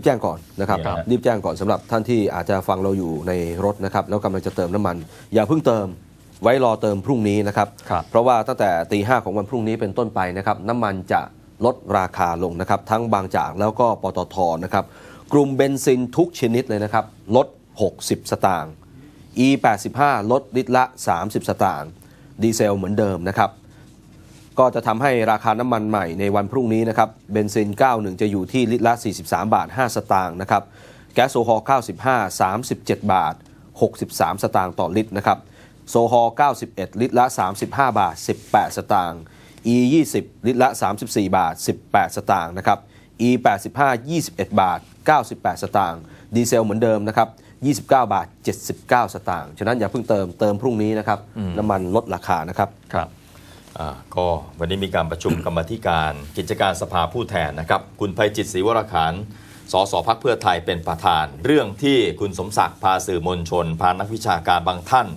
บแจ้งก่อนนะครับครับ รีบแจ้งก่อนสำหรับท่านที่อาจจะฟังเราอยู่ในรถนะครับแล้วกำลังจะเติมน้ำมัน อย่าเพิ่งเติมไว้รอเติมพรุ่งนี้นะครับ ครับ เพราะว่าตั้งแต่ตีห้าของวันพรุ่งนี้เป็นต้นไปนะครับน้ำมันจะลดราคาลงนะครับ ทั้งบางจากแล้วก็ปตทนะครับ กลุ่มเบนซินทุกชนิดเลยนะครับ ลด 60 สตางค์ E85 ลดลิตรละ 30 สตางค์ดีเซลเหมือนเดิมนะครับ ก็จะทำให้ราคาน้ำมันใหม่ในวันพรุ่งนี้นะครับ เบนซิน 91 จะอยู่ที่ลิตรละ 43 บาท 5 สตางค์นะครับ แก๊สโซฮอล์95 37 บาท 63 สตางค์ต่อลิตรนะครับ โซฮอล์91 ลิตรละ 35 บาท 18 สตางค์ E 20ลิตรละ 34 บาท 18 สตางค์นะครับ E 85 21 บาท 98 สตางค์ ดีเซลเหมือนเดิมนะครับ29 บาท 79 สตางค์ ฉะนั้นอย่าเพิ่งเติม เติมพรุ่งนี้นะครับ น้ำมันลดราคานะครับ ครับอ่า ก็วันนี้มีการประชุมกรรมาธิการกิจการสภาผู้แทนนะครับ คุณภัยจิตศรีวรขานสสพักเพื่อไทยเป็นประธาน เรื่องที่คุณสมศักดิ์พาสื่อมวลชน พานักวิชาการบางท่าน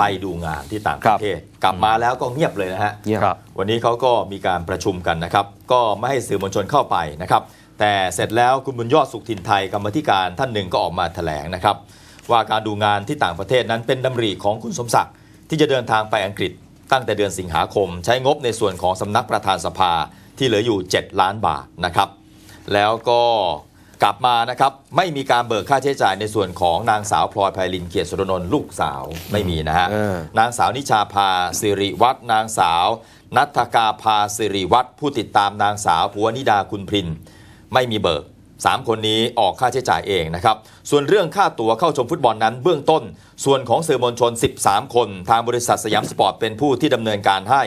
ไปดูงานที่ต่างประเทศ กลับมาแล้วก็เงียบเลยนะฮะเงียบครับวันนี้เขาก็มีการประชุมกันนะครับ ก็ไม่ให้สื่อมวลชนเข้าไปนะครับ แต่เสร็จแล้วคุณบุญยอดสุขถิ่นไทยกรรมาธิการท่านหนึ่งก็ออกมาแถลงนะครับ ว่าการดูงานที่ต่างประเทศนั้นเป็นดำริของคุณสมศักดิ์ที่จะเดินทางไปอังกฤษ ตั้งแต่เดือนสิงหาคม ใช้งบในส่วนของสำนักประธานสภาที่เหลืออยู่ 7 ล้านบาทนะครับ แล้วก็กลับมานะครับ ไม่มีการเบิกค่าใช้จ่ายในส่วนของนางสาวพลอยไพลินเกียรติสุรนนท์ลูกสาวไม่มีนะฮะเออนางสาวนิชาภาสิริวัฒน์นางสาว นัทกาภาสิริวัฒน์ผู้ติดตามนางสาวภูวนิดาคุณพรินไม่มีเบิก 3 คนนี้ออกค่าใช้จ่ายเองนะครับ ส่วนเรื่องค่าตั๋วเข้าชมฟุตบอลนั้นเบื้องต้น ส่วนของสื่อมวลชน 13 คน ทางบริษัทสยามสปอร์ตเป็นผู้ที่ดำเนินการให้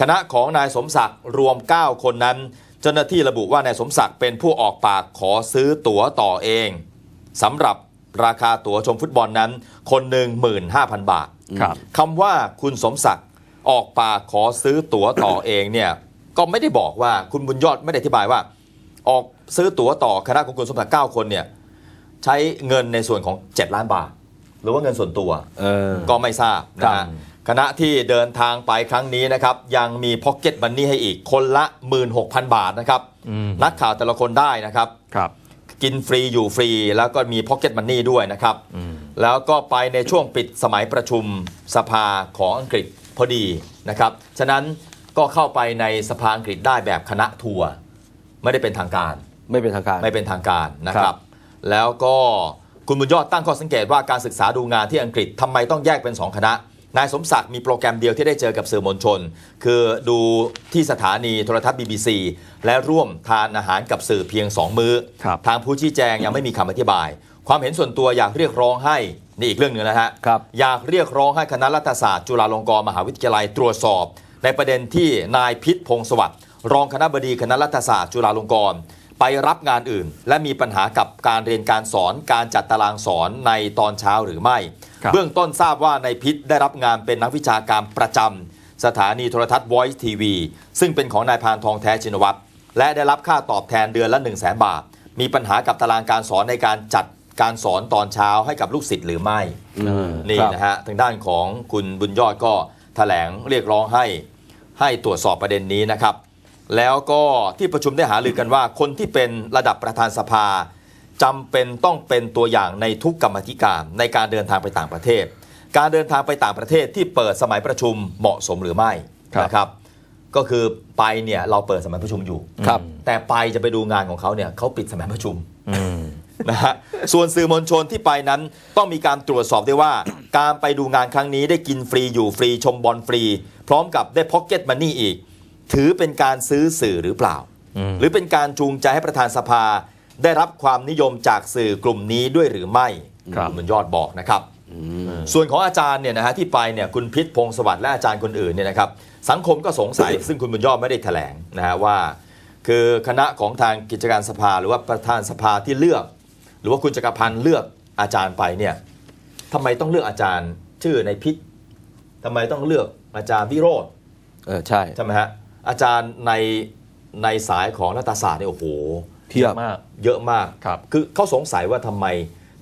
คณะของนายสมศักดิ์รวม 9 คนนั้น เจ้าหน้าที่ระบุว่านายสมศักดิ์เป็นผู้ออกปากขอซื้อตั๋วต่อเองสำหรับราคาตั๋วชมฟุตบอลนั้น คนหนึ่ง15,000บาทครับคำว่าคุณสมศักดิ์ออกปากขอซื้อตั๋วต่อเองเนี่ยก็ไม่ได้บอกว่าคุณบุญยอดไม่ได้อธิบายว่า ออกซื้อตั๋วต่อคณะของคุณสมศักดิ์9คนเนี่ยใช้เงินในส่วนของ 7 ล้านบาท หรือว่าเงินส่วนตัวเออก็ไม่ทราบครันะบฮะคณะที่เดินทางไปครั้งนี้นะครับยังมีพ็อกเก็ตบันนี่ให้อีกคนละ 16,000 บาทนะครับอืมนักข่าวแต่ละคนได้นะครับครับ กินฟรีอยู่ฟรีแล้วก็มีพ็อกเก็ตมันนี่ด้วยนะครับอืมแล้วก็ไปในช่วงปิดสมัยประชุมสภาของอังกฤษพอดีนะครับ ฉะนั้นก็เข้าไปในสภาอังกฤษได้แบบคณะทัวร์ ไม่ได้เป็นทางการ ไม่เป็นทางการ ไม่เป็นทางการนะคครัรับบแล้วก็คุณบุญยอดตั้งข้อสังเกตว่าการศึกษาดูงานที่อังกฤษทำไมต้องแยกเป็น 2 คณะ นายสมศักดิ์มีโปรแกรมเดียวที่ได้เจอกับสื่อมวลชน คือดูที่สถานีโทรทัศน์ BBC และร่วมทานอาหารกับสื่อเพียง 2 มื้อครับทางผู้ชี้แจงยังไม่มีคำอธิบาย ความเห็นส่วนตัวอยากเรียกร้องให้นี่อีกเรื่องหนึ่งนะฮะครับอยากเรียกร้องให้คณะรัฐศาสตร์จุฬาลงกรณ์มหาวิทยาลัยตรวจสอบ ในประเด็นที่นายพิษพงศ์สวัสดิ์ รองคณะบดีคณะรัฐศาสตร์จุฬาลงกรณ์ไปรับงานอื่น และมีปัญหากับการเรียนการสอนการจัดตารางสอนในตอนเช้าหรือไม่ครับเบื้องต้นทราบว่านายพิษได้รับงานเป็นนักวิชาการประจำสถานีโทรทัศน์ Voice TV ซึ่งเป็นของนายพานทองแท้ชินวัตรและได้รับค่าตอบแทนเดือนละ 1 0 0 0 0แบาท มีปัญหากับตารางการสอนในการจัดการสอนตอนเช้าให้กับลูกศิษย์หรือไม่อืมนี่ครับนะฮะทางด้านของคุณบุญยอดก็แถลงเรียกร้องให้ให้ตรวจสอบประเด็นนี้นะครับ แล้วก็ที่ประชุมได้หารือกันว่า คนที่เป็นระดับประธานสภาจำเป็นต้องเป็นตัวอย่างในทุกกรรมธิการในการเดินทางไปต่างประเทศ การเดินทางไปต่างประเทศที่เปิดสมัยประชุมเหมาะสมหรือไม่ครับนะครับ ก็คือไปเนี่ยเราเปิดสมัยประชุมอยู่ครับ แต่ไปจะไปดูงานของเขาเนี่ยเขาปิดสมัยประชุมอืมนะฮะส่วนสื่อมวลชนที่ไปนั้นต้องมีการตรวจสอบด้วยว่า การไปดูงานครั้งนี้ได้กินฟรีอยู่ฟรีชมบอลฟรี พร้อมกับได้พ็อกเก็ตมันนี่อีก ถือเป็นการซื้อสื่อหรือเปล่าอืมหรือเป็นการจูงใจให้ประธานสภา ได้รับความนิยมจากสื่อกลุ่มนี้ด้วยหรือไม่ครับณบุญยอดบอกนะครับ ส่วนของอาจารย์เนี่ยนะฮะที่ไปเนี่ยคุณพิษพงศ์สวัสดิ์และอาจารย์คนอื่นเนี่ยนะครับสังคมก็สงสัย ซึ่งคุณบุญยอดไม่ได้แถลงนะฮะว่า คือคณะของทางกิจการสภาหรือว่าประธานสภาที่เลือก หรือว่าคุณจักรพันธ์เลือกอาจารย์ไปเนี่ยทำไมต้องเลือกอาจารย์ชื่อในพิษทำไมต้องเลือกอาจารย์วิโรธเออใช่ใช่ไหมฮะ อาจารย์ในในสายของรัฐศาสตร์เนี่ยโอ้โหเทียบมากเยอะมากครับคือเขาสงสัยว่าทำไม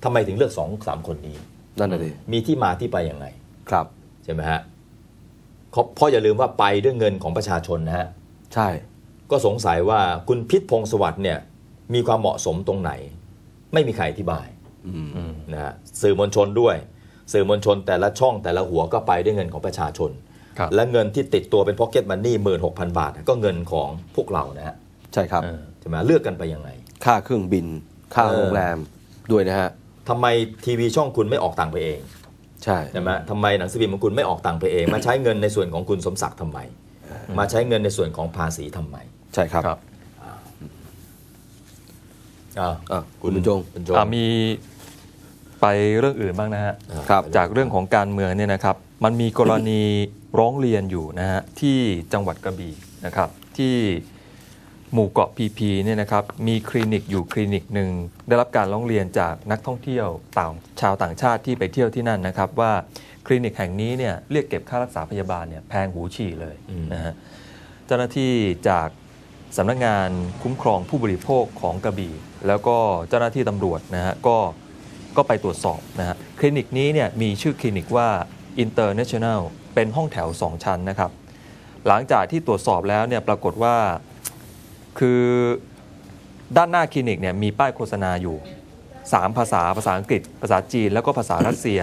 ทำไมถึงเลือกสองสามคนนี้นั่นน่ะดิมีที่มาที่ไปยังไงครับใช่ไหมฮะเพราะเพราะอย่าลืมว่าไปด้วยเงินของประชาชนนะฮะใช่ ก็สงสัยว่าคุณพิษพงศ์สวัสดิ์เนี่ยมีความเหมาะสมตรงไหน ไม่มีใครอธิบายนะฮะสื่อมวลชนด้วย สื่อมวลชนแต่ละช่องแต่ละหัวก็ไปด้วยเงินของประชาชนครับ และเงินที่ติดตัวเป็นพ็อกเก็ตมันนี่หมื่นหกพันบาท ก็เงินของพวกเรานะฮะใช่ครับเออใช่ไหมเลือกกันไปยังไง ค่าเครื่องบิน ค่าเออโรงแรมด้วยนะฮะทำไมทีวีช่องคุณไม่ออกตังค์ไปเอง ใช่ใช่ไหมทำไมหนังสือพิมพ์ของคุณไม่ออกตังค์ไปเอง มาใช้เงินในส่วนของคุณสมศักดิ์ทำไม มาใช้เงินในส่วนของภาษีทำไม ใช่ครับครับอ่าอะคุณบรรจงบรรจงอ่ามีไปเรื่องอื่นบ้างนะฮะอ่าครับจากเรื่องของการเมืองเนี่ยนะครับ มันมีกรณี ร้องเรียนอยู่นะฮะที่จังหวัดกระบี่นะครับที่หมู่เกาะพีพีเนี่ยนะครับมีคลินิกอยู่คลินิกหนึ่งได้รับการร้องเรียนจากนักท่องเที่ยวต่างชาวต่างชาติที่ไปเที่ยวที่นั่นนะครับว่าคลินิกแห่งนี้เนี่ยเรียกเก็บค่ารักษาพยาบาลเนี่ยแพงหูฉี่เลยนะฮะเจ้าหน้าที่จากสำนักงานคุ้มครองผู้บริโภคของกระบี่ แล้วก็เจ้าหน้าที่ตำรวจนะฮะก็ก็ไปตรวจสอบนะฮะคลินิกนี้เนี่ยมีชื่อคลินิกว่า International เป็นห้องแถว 2 ชั้นนะครับ หลังจากที่ตรวจสอบแล้วเนี่ยปรากฏว่าคือด้านหน้าคลินิกเนี่ยมีป้ายโฆษณาอยู่ 3 ภาษาภาษาอังกฤษ ภาษาจีน แล้วก็ภาษารัสเซีย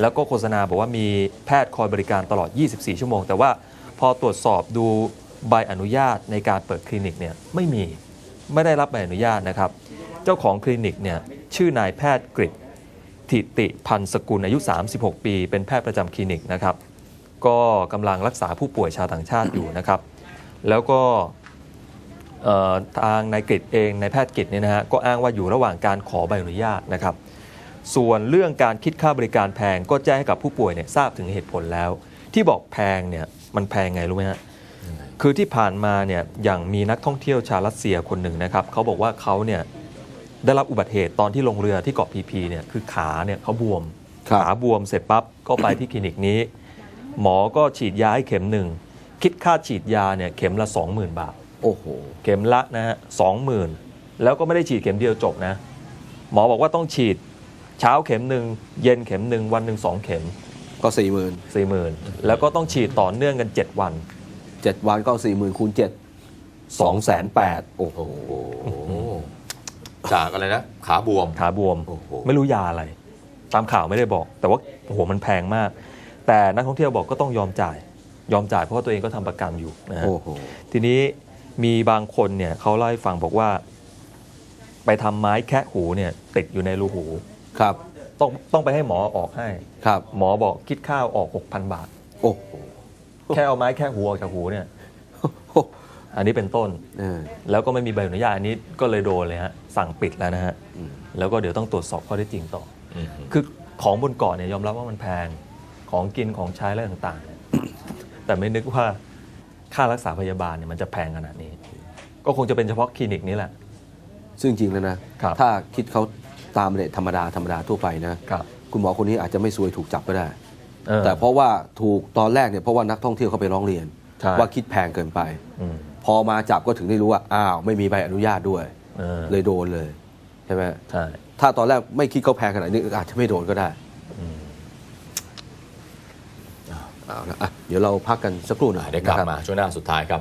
แล้วก็โฆษณาบอกว่ามีแพทย์คอยบริการตลอด 24 ชั่วโมง แต่ว่าพอตรวจสอบดูใบอนุญาตในการเปิดคลินิกเนี่ยไม่มีไม่ได้รับใบอนุญาตนะครับ เจ้าของคลินิกเนี่ยชื่อนายแพทย์กฤษ ทิติพันธ์สกุลอายุ 36 ปี เป็นแพทย์ประจำคลินิกนะครับ ก็กำลังรักษาผู้ป่วยชาวต่างชาติอยู่นะครับ แล้วก็เอ่อทางนายกฤษเองนายแพทย์กฤษเนี่ยนะฮะก็อ้างว่าอยู่ระหว่างการขอใบอนุญาตนะครับ ส่วนเรื่องการคิดค่าบริการแพงก็แจ้งให้กับผู้ป่วยเนี่ยทราบถึงเหตุผลแล้ว ที่บอกแพงเนี่ยมันแพงไงรู้ไหมฮะคือที่ผ่านมาเนี่ยอย่างมีนักท่องเที่ยวชาวรัสเซียคนหนึ่งนะครับเขาบอกว่าเขาเนี่ย ได้รับอุบัติเหตุตอนที่ลงเรือที่เกาะพีพีเนี่ยคือขาเนี่ยเขาบวม ครับ ขาบวมเสร็จปั๊บก็ไปที่คลินิกนี้ หมอก็ฉีดยาให้เข็มหนึ่งคิดค่าฉีดยาเนี่ยเข็มละ 20,000 บาท โอ้โห เข็มละนะฮะสองหมื่นแล้วก็ไม่ได้ฉีดเข็มเดียวจบนะ หมอบอกว่าต้องฉีดเช้าเข็มหนึ่งเย็นเข็มหนึ่งวันหนึ่งสองเข็มก็สี่หมื่นสี่หมื่นแล้วก็ต้องฉีดต่อเนื่องกัน 7 วัน เจ็ดวันก็สี่หมื่นคูณเจ็ดสองแสนแปดโอ้โหโอ้โห จากอะไรนะ ขาบวม ขาบวม โอ้โห ไม่รู้ยาอะไร ตามข่าวไม่ได้บอก แต่ว่าโอ้โหมันแพงมาก แต่นักท่องเที่ยวบอกก็ต้องยอมจ่าย ยอมจ่ายเพราะว่าตัวเองก็ทำประกันอยู่นะฮะ โอ้โห ทีนี้มีบางคนเนี่ยเขาเล่าให้ฟังบอกว่า ไปทำไม้แคะหูเนี่ย ติดอยู่ในรูหู ครับ ต้องต้องไปให้หมอออกให้ ครับ หมอบอกคิดค่าออก 6,000 บาท โอ้โห แค่เอาไม้แค่หูออกจากหูเนี่ย อันนี้เป็นต้นเออแล้วก็ไม่มีใบอนุญาตอันนี้ก็เลยโดนเลยฮะสั่งปิดแล้วนะฮะอืมแล้วก็เดี๋ยวต้องตรวจสอบข้อเท็จจริงต่ออืมคือของบนเกาะเนี่ยยอมรับว่ามันแพงของกินของใช้อะไรต่างๆเนี่ยแต่ไม่นึกว่าค่ารักษาพยาบาลเนี่ยมันจะแพงขนาดนี้ ก็คงจะเป็นเฉพาะคลินิกนี้แหละ ซึ่งจริงแล้วนะครับถ้าคิดเขาตามเรทธรรมดาธรรมดาทั่วไปนะครับคุณหมอคนนี้อาจจะไม่ซวยถูกจับก็ได้เออแต่เพราะว่าถูกตอนแรกเนี่ยเพราะว่านักท่องเที่ยวเขาไปร้องเรียนใช่ว่าคิดแพงเกินไปอืม พอมาจับก็ถึงได้รู้ว่า อ้าว ไม่มีใบอนุญาตด้วย เออเลยโดนเลยใช่ไหมใช่ถ้าตอนแรกไม่คิดเขาแพงขนาดนี้อาจจะไม่โดนก็ได้อืมเอาละอะเดี๋ยวเราพักกันสักครู่หน่อยได้กลับนะครับ มาช่วงหน้าสุดท้ายครับ